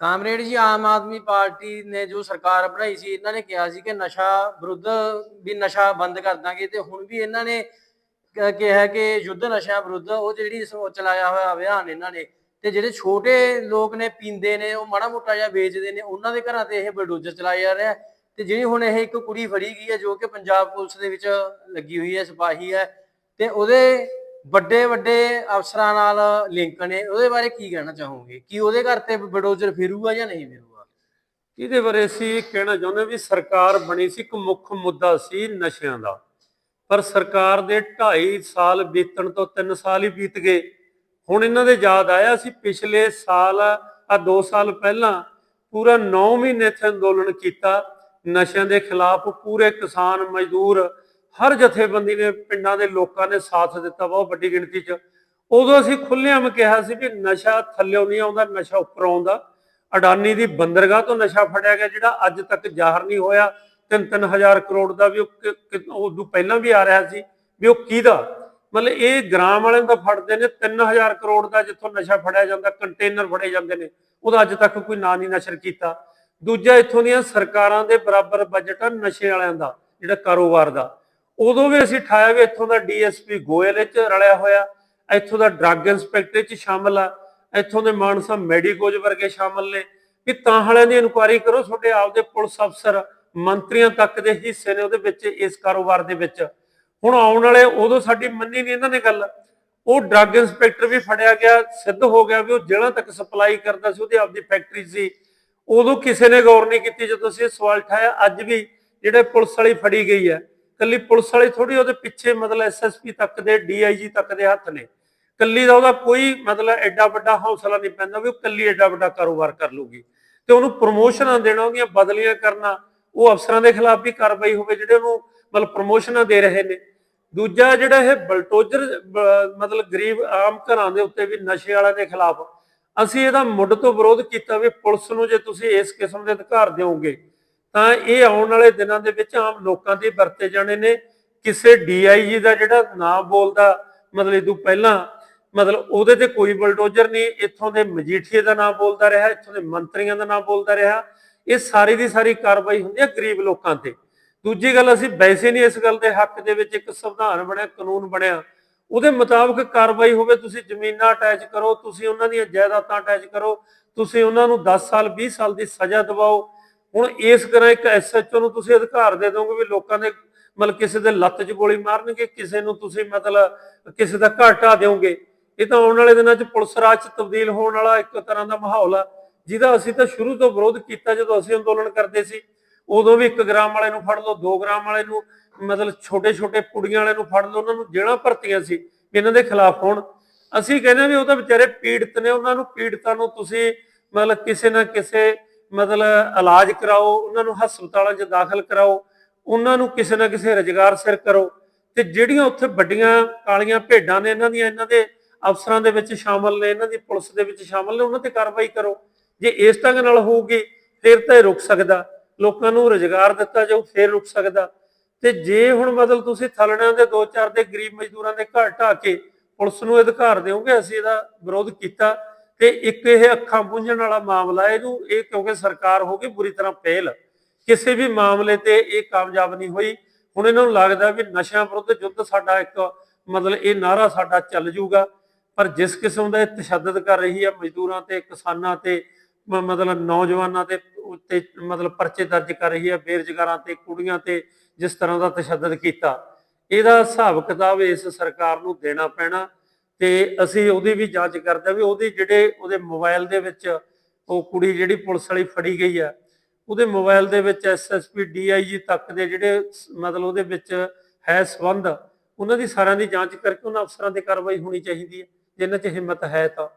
Comrade ਜੀ, Aam Aadmi party ਨੇ ਜੋ ਸਰਕਾਰ ਬਣਾਈ ਸੀ, ਇਹਨਾਂ ਨੇ ਕਿਹਾ ਸੀ ਕਿ ਨਸ਼ਾ ਵਿਰੁੱਧ ਵੀ ਨਸ਼ਾ ਬੰਦ ਕਰ ਦਾਂਗੇ ਤੇ ਹੁਣ ਵੀ ਇਹਨਾਂ ਨੇ ਕਿਹਾ ਕਿ ਯੁੱਧ ਨਸ਼ਿਆਂ ਵਿਰੁੱਧ ਉਹ ਜਿਹੜੀ ਚਲਾਇਆ ਹੋਇਆ ਅਭਿਆਨ ਇਹਨਾਂ ਨੇ ਤੇ ਜਿਹੜੇ ਛੋਟੇ ਲੋਕ ਨੇ, ਪੀਂਦੇ ਨੇ, ਉਹ ਮਾੜਾ ਮੋਟਾ ਜਿਹਾ ਵੇਚਦੇ ਨੇ, ਉਹਨਾਂ ਦੇ ਘਰਾਂ ਤੇ ਇਹ ਬਲਡੋਜ਼ਰ ਚਲਾਇਆ ਜਾ ਰਿਹਾ ਹੈ। ਤੇ ਜਿਹੜੀ ਹੁਣ ਇਹ ਇੱਕ ਕੁੜੀ ਫੜੀ ਗਈ ਹੈ, ਜੋ ਕਿ ਪੰਜਾਬ ਪੁਲਿਸ ਦੇ ਵਿੱਚ ਲੱਗੀ ਹੋਈ ਹੈ, ਸਿਪਾਹੀ ਹੈ ਤੇ ਉਹਦੇ ਵੱਡੇ ਵੱਡੇ ਅਫਸਰਾਂ ਨਾਲ ਲਿੰਕ ਨੇ, ਉਹਦੇ ਬਾਰੇ ਕੀ ਕਹਿਣਾ ਚਾਹੋਗੇ? ਕੀ ਉਹਦੇ ਘਰ ਤੇ ਬਲਡੋਜ਼ਰ ਫਿਰੂਗਾ ਜਾਂ ਨਹੀਂ ਫਿਰੂਗਾ? ਇਹਦੇ ਬਾਰੇ ਅਸੀਂ ਕਹਿਣਾ ਚਾਹੁੰਦੇ ਵੀ ਸਰਕਾਰ ਬਣੀ ਸੀ ਇੱਕ ਮੁੱਖ ਮੁੱਦਾ ਸੀ ਨਸ਼ਿਆਂ ਦਾ। ਪਰ ਸਰਕਾਰ ਦੇ 2.5 ਸਾਲ ਬੀਤਣ ਤੋਂ 3 ਸਾਲ ਹੀ ਬੀਤ ਗਏ। ਹੁਣ ਇਹਨਾਂ ਦੇ ਯਾਦ ਆਇਆ ਸੀ ਪਿਛਲੇ ਸਾਲ ਆ 2 ਸਾਲ ਪਹਿਲਾਂ ਪੂਰਾ 9 ਮਹੀਨੇ ਇੱਥੇ ਅੰਦੋਲਨ ਕੀਤਾ। ਨਸ਼ਿਆਂ ਦੇ ਖਿਲਾਫ ਪੂਰੇ ਕਿਸਾਨ ਮਜ਼ਦੂਰ ਹਰ ਜਥੇਬੰਦੀ ਨੇ ਪਿੰਡਾਂ ਦੇ ਲੋਕਾਂ ਨੇ ਸਾਥ ਦਿੱਤਾ ਬਹੁਤ ਵੱਡੀ ਗਿਣਤੀ 'ਚ। ਉਦੋਂ ਅਸੀਂ ਖੁੱਲ੍ਹੇਆਮ ਕਿਹਾ ਸੀ ਵੀ ਨਸ਼ਾ ਥੱਲਿਓਂ ਨਹੀਂ ਆਉਂਦਾ, ਨਸ਼ਾ ਉੱਪਰ ਆਉਂਦਾ। ਅਡਾਨੀ ਦੀ ਬੰਦਰਗਾਹ ਤੋਂ ਨਸ਼ਾ ਫੜਿਆ ਗਿਆ, ਜਿਹੜਾ ਅੱਜ ਤੱਕ ਜ਼ਾਹਰ ਨਹੀਂ ਹੋਇਆ। 3-3000 ਕਰੋੜ ਦਾ ਵੀ ਉਹ ਕਿ- ਪਹਿਲਾਂ ਵੀ ਆ ਰਿਹਾ ਸੀ ਵੀ ਉਹ ਕਿਹਦਾ? ਮਤਲਬ ਇਹ ਗ੍ਰਾਮ ਵਾਲਿਆਂ ਦਾ ਫੜਦੇ ਨੇ 3000 ਕਰੋੜ ਦਾ ਜਿੱਥੋਂ ਨਸ਼ਾ ਫੜਿਆ ਜਾਂਦਾ, ਕੰਟੇਨਰ ਫੜੇ ਜਾਂਦੇ ਨੇ। ਉਹਦਾ ਅੱਜ ਤੱਕ ਕੋਈ ਨਾਂ ਨਹੀਂ ਨਸ਼ਰ ਕੀਤਾ। ਦੂਜਾ ਇੱਥੋਂ ਦੀਆਂ ਸਰਕਾਰਾਂ ਦੇ ਬਰਾਬਰ ਬਜਟ ਆ ਨਸ਼ੇ ਵਾਲਿਆਂ ਦਾ, ਜਿਹੜਾ ਕਾਰੋਬਾਰ ਦਾ। ਉਦੋਂ ਵੀ ਅਸੀਂ ਠਾਇਆ ਵੀ ਇੱਥੋਂ ਦਾ ਡੀਐਸਪੀ ਗੋਇਲ ਵਿੱਚ ਰਲਿਆ ਹੋਇਆ, ਇੱਥੋਂ ਦਾ ਡਰੱਗ ਇੰਸਪੈਕਟਰ ਚ ਸ਼ਾਮਲ ਆ, ਇੱਥੋਂ ਦੇ ਮਾਨਸਾ ਮੈਡੀਕੋਜ ਵਰਗੇ ਸ਼ਾਮਲ ਨੇ। ਵੀ ਤਾਂ ਵਾਲਿਆਂ ਦੀ ਇਨਕੁਆਇਰੀ ਕਰੋ, ਤੁਹਾਡੇ ਆਪਦੇ ਪੁਲਿਸ ਅਫਸਰ ਮੰਤਰੀਆਂ ਤੱਕ ਦੇ ਹਿੱਸੇ ਨੇ ਉਹਦੇ ਵਿੱਚ, ਇਸ ਕਾਰੋਬਾਰ ਦੇ ਵਿੱਚ। ਹੁਣ ਆਉਣ ਵਾਲੇ ਉਦੋਂ ਸਾਡੀ ਮੰਨੀ ਨਹੀਂ ਇਹਨਾਂ ਨੇ ਗੱਲ। ਉਹ ਡਰੱਗ ਇੰਸਪੈਕਟਰ ਵੀ ਫੜਿਆ ਗਿਆ, ਸਿੱਧ ਹੋ ਗਿਆ ਵੀ ਉਹ ਜੇਲ੍ਹਾਂ ਤੱਕ ਸਪਲਾਈ ਕਰਦਾ ਸੀ, ਉਹਦੀ ਆਪਦੀ ਫੈਕਟਰੀ ਸੀ। ਉਦੋਂ ਕਿਸੇ ਨੇ ਗੌਰ ਨਹੀਂ ਕੀਤੀ ਜਦੋਂ ਅਸੀਂ ਇਹ ਸਵਾਲ ਠਾਇਆ, ਅੱਜ ਵੀ ਜਿਹੜੇ ਪੁਲਿਸ ਵਾਲੀ ਫੜੀ ਗਈ ਹੈ। ਕੱਲੀ ਪੁਲਿਸ ਵਾਲੀ ਥੋੜੀ ਉਹਦੇ ਪਿੱਛੇ ਮਤਲਬ ਐਸਐਸਪੀ ਤੱਕ ਦੇ ਡੀਆਈਜੀ ਤੱਕ ਦੇ ਹੱਥ ਨੇ। ਕੱਲੀ ਦਾ ਉਹਦਾ ਕੋਈ ਮਤਲਬ ਐਡਾ ਵੱਡਾ ਹੌਸਲਾ ਨਹੀਂ ਪੈਂਦਾ ਵੀ ਉਹ ਕੱਲੀ ਐਡਾ ਵੱਡਾ ਕਾਰੋਬਾਰ ਕਰ ਲੂਗੀ। ਤੇ ਉਹਨੂੰ ਪ੍ਰਮੋਸ਼ਨਾਂ ਦੇਣਾ, ਉਹਦੀਆਂ ਬਦਲੀਆਂ ਕਰਨਾ, ਉਹ ਅਫਸਰਾਂ ਦੇ ਖਿਲਾਫ ਵੀ ਕਾਰਵਾਈ ਹੋਵੇ, ਜਿਹੜੇ ਉਹਨੂੰ ਮਤਲਬ ਪ੍ਰਮੋਸ਼ਨਾਂ ਦੇ ਰਹੇ ਨੇ। ਦੂਜਾ ਜਿਹੜਾ ਇਹ ਬਲਟੋਜਰ ਮਤਲਬ ਗਰੀਬ ਆਮ ਘਰਾਂ ਦੇ ਉੱਤੇ ਵੀ ਨਸ਼ੇ ਵਾਲਿਆਂ ਦੇ ਖਿਲਾਫ, ਅਸੀਂ ਇਹਦਾ ਮੁੱਢ ਤੋਂ ਵਿਰੋਧ ਕੀਤਾ ਵੀ ਪੁਲਿਸ ਨੂੰ ਜੇ ਤੁਸੀਂ ਇਸ ਕਿਸਮ ਦੇ ਅਧਿਕਾਰ ਦਿਓਗੇ ਤਾਂ ਇਹ ਆਉਣ ਵਾਲੇ ਦਿਨਾਂ ਦੇ ਵਿੱਚ ਆਮ ਲੋਕਾਂ ਦੇ ਵਰਤੇ ਜਾਣੇ ਨੇ। ਕਿਸੇ ਡੀਆਈਜੀ ਦਾ ਜਿਹੜਾ ਨਾਂ ਬੋਲਦਾ, ਮਤਲਬ ਇਹ ਤੋਂ ਪਹਿਲਾਂ, ਮਤਲਬ ਉਹਦੇ ਤੇ ਕੋਈ ਬਲਡੋਜ਼ਰ ਨਹੀਂ, ਇੱਥੋਂ ਦੇ ਮਜੀਠੀਏ ਦਾ ਨਾਮ ਬੋਲਦਾ ਰਿਹਾ, ਇੱਥੋਂ ਦੇ ਮੰਤਰੀਆਂ ਦਾ ਨਾਮ ਬੋਲਦਾ ਰਿਹਾ। ਇਹ ਸਾਰੀ ਦੀ ਸਾਰੀ ਕਾਰਵਾਈ ਹੁੰਦੀ ਹੈ ਗਰੀਬ ਲੋਕਾਂ ਤੇ। ਦੂਜੀ ਗੱਲ, ਅਸੀਂ ਵੈਸੇ ਨਹੀਂ ਇਸ ਗੱਲ ਦੇ ਹੱਕ ਦੇ ਵਿੱਚ ਇੱਕ ਸੰਵਿਧਾਨ ਬਣਿਆ, ਕਾਨੂੰਨ ਬਣਿਆ। ਉਹਦੇ ਮੁਤਾਬਕ ਕਾਰਵਾਈ ਹੋਵੇ, ਤੁਸੀਂ ਜ਼ਮੀਨਾਂ ਅਟੈਚ ਕਰੋ, ਤੁਸੀਂ ਉਹਨਾਂ ਦੀਆਂ ਜਾਇਦਾਦਾਂ ਅਟੈਚ ਕਰੋ, ਤੁਸੀਂ ਉਹਨਾਂ ਨੂੰ 10 ਸਾਲ 20 ਸਾਲ ਦੀ ਸਜ਼ਾ ਦਿਵਾਓ। ਹੁਣ ਇਸ ਤਰ੍ਹਾਂ ਇੱਕ ਐਸਐਚਓ ਨੂੰ ਤੁਸੀਂ ਅਧਿਕਾਰ ਦੇ ਦੋਗੇ ਵੀ ਲੋਕਾਂ ਦੇ ਮਤਲਬ ਕਿਸੇ ਦੇ ਲੱਤ 'ਚ ਗੋਲੀ ਮਾਰਨਗੇ, ਕਿਸੇ ਨੂੰ ਤੁਸੀਂ ਮਤਲਬ ਕਿਸੇ ਦਾ ਘਰ ਦਿਓਗੇ। ਇਹ ਤਾਂ ਆਉਣ ਵਾਲੇ ਦਿਨਾਂ 'ਚ ਪੁਲਿਸ ਰਾਜ 'ਚ ਤਬਦੀਲ ਹੋਣ ਵਾਲਾ ਇੱਕ ਤਰ੍ਹਾਂ ਦਾ ਮਾਹੌਲ ਆ, ਜਿਹਦਾ ਅਸੀਂ ਤਾਂ ਸ਼ੁਰੂ ਤੋਂ ਵਿਰੋਧ ਕੀਤਾ ਜਦੋਂ ਅਸੀਂ ਅੰਦੋਲਨ ਕਰਦੇ ਸੀ। ਉਦੋਂ ਵੀ 1 ਗ੍ਰਾਮ ਵਾਲੇ ਨੂੰ ਫੜ ਲਓ 2 ਗ੍ਰਾਮ ਵਾਲੇ ਨੂੰ, ਮਤਲਬ ਛੋਟੇ ਛੋਟੇ ਕੁੜੀਆਂ ਵਾਲੇ ਨੂੰ ਫੜ ਲਓ, ਉਹਨਾਂ ਨੂੰ ਜਿਹੜਾ ਭਰਤੀਆਂ ਸੀ ਵੀ ਇਹਨਾਂ ਦੇ ਖਿਲਾਫ ਹੋਣ। ਅਸੀਂ ਕਹਿੰਦੇ ਵੀ ਉਹ ਤਾਂ ਵਿਚਾਰੇ ਪੀੜਤ ਨੇ, ਉਹਨਾਂ ਨੂੰ ਪੀੜਤਾਂ ਨੂੰ ਤੁਸੀਂ ਮਤਲਬ ਕਿਸੇ ਨਾ ਕਿਸੇ ਮਤਲਬ ਇਲਾਜ ਕਰਾਓ, ਉਹਨਾਂ ਨੂੰ ਹਸਪਤਾਲਾਂ 'ਚ ਦਾਖਲ ਕਰਾਓ, ਉਹਨਾਂ ਨੂੰ ਕਿਸੇ ਨਾ ਕਿਸੇ ਰੁਜ਼ਗਾਰ ਸਿਰ ਕਰੋ ਤੇ ਜਿਹੜੀਆਂ ਉੱਥੇ ਵੱਡੀਆਂ ਕਾਲੀਆਂ ਭੇਡਾਂ ਨੇ, ਇਹਨਾਂ ਦੀਆਂ, ਇਹਨਾਂ ਦੇ ਅਫਸਰਾਂ ਦੇ ਵਿੱਚ ਸ਼ਾਮਲ ਨੇ, ਇਹਨਾਂ ਦੀ ਪੁਲਿਸ ਦੇ ਵਿੱਚ ਸ਼ਾਮਲ ਨੇ, ਉਹਨਾਂ ਤੇ ਕਾਰਵਾਈ ਕਰੋ। ਜੇ ਇਸ ਢੰਗ ਨਾਲ ਹੋਊਗੀ, ਫਿਰ ਤਾਂ ਇਹ ਰੁਕ ਸਕਦਾ। ਲੋਕਾਂ ਨੂੰ ਰੁਜ਼ਗਾਰ ਦਿੱਤਾ ਜਾਊ, ਫਿਰ ਰੁਕ ਸਕਦਾ। ਤੇ ਜੇ ਹੁਣ ਮਤਲਬ ਤੁਸੀਂ ਥਲੜਿਆਂ ਦੇ ਦੋ ਚਾਰ ਦੇ ਗਰੀਬ ਮਜ਼ਦੂਰਾਂ ਦੇ ਘਰ ਢਾਹ ਕੇ ਪੁਲਿਸ ਨੂੰ ਅਧਿਕਾਰ ਦਿਓਗੇ, ਅਸੀਂ ਇਹਦਾ ਵਿਰੋਧ ਕੀਤਾ। ਤੇ ਇੱਕ ਇਹ ਅੱਖਾਂ ਪੁੰਝਣ ਵਾਲਾ ਮਾਮਲਾ ਇਹਨੂੰ, ਇਹ ਕਿਉਂਕਿ ਸਰਕਾਰ ਹੋ ਗਈ ਬੁਰੀ ਤਰ੍ਹਾਂ ਪਹਿਲ ਕਿਸੇ ਵੀ ਮਾਮਲੇ ਤੇ ਇਹ ਕਾਮਯਾਬ ਨਹੀਂ ਹੋਈ। ਹੁਣ ਇਹਨਾਂ ਨੂੰ ਲੱਗਦਾ ਵੀ ਨਸ਼ਿਆਂ ਵਿਰੁੱਧ ਯੁੱਧ ਸਾਡਾ ਇੱਕ ਮਤਲਬ ਇਹ ਨਾਰਾ ਸਾਡਾ ਚੱਲ ਜਾਊਗਾ। ਪਰ ਜਿਸ ਕਿਸਮ ਦਾ ਇਹ ਤਸ਼ੱਦਦ ਕਰ ਰਹੀ ਹੈ, ਮਜ਼ਦੂਰਾਂ ਤੇ, ਕਿਸਾਨਾਂ ਤੇ ਮਤਲਬ ਨੌਜਵਾਨਾਂ ਤੇ ਉੱਤੇ ਮਤਲਬ ਪਰਚੇ ਦਰਜ ਕਰ ਰਹੀ ਹੈ, ਬੇਰੁਜ਼ਗਾਰਾਂ ਤੇ, ਕੁੜੀਆਂ ਤੇ ਜਿਸ ਤਰ੍ਹਾਂ ਦਾ ਤਸ਼ੱਦਦ ਕੀਤਾ। ਇਹਦਾ ਹਿਸਾਬ ਕਿਤਾਬ ਇਸ ਸਰਕਾਰ ਨੂੰ ਦੇਣਾ ਪੈਣਾ। ਤੇ ਅਸੀਂ ਉਹਦੀ ਵੀ ਜਾਂਚ ਕਰਦੇ ਹਾਂ ਵੀ ਉਹਦੇ ਜਿਹੜੇ ਉਹਦੇ ਮੋਬਾਈਲ ਦੇ ਵਿੱਚ ਉਹ ਕੁੜੀ ਜਿਹੜੀ ਪੁਲਿਸ ਵਾਲੀ ਫੜੀ ਗਈ ਆ, ਉਹਦੇ ਮੋਬਾਈਲ ਦੇ ਵਿੱਚ ਐਸਐਸਪੀ ਡੀਆਈਜੀ ਤੱਕ ਦੇ ਜਿਹੜੇ ਮਤਲਬ ਉਹਦੇ ਵਿੱਚ ਹੈ ਸਬੰਧ, ਉਹਨਾਂ ਦੀ ਸਾਰਿਆਂ ਦੀ ਜਾਂਚ ਕਰਕੇ ਉਹਨਾਂ ਅਫਸਰਾਂ ਤੇ ਕਾਰਵਾਈ ਹੋਣੀ ਚਾਹੀਦੀ ਹੈ ਜਿਨ੍ਹਾਂ 'ਚ ਹਿੰਮਤ ਹੈ ਤਾਂ।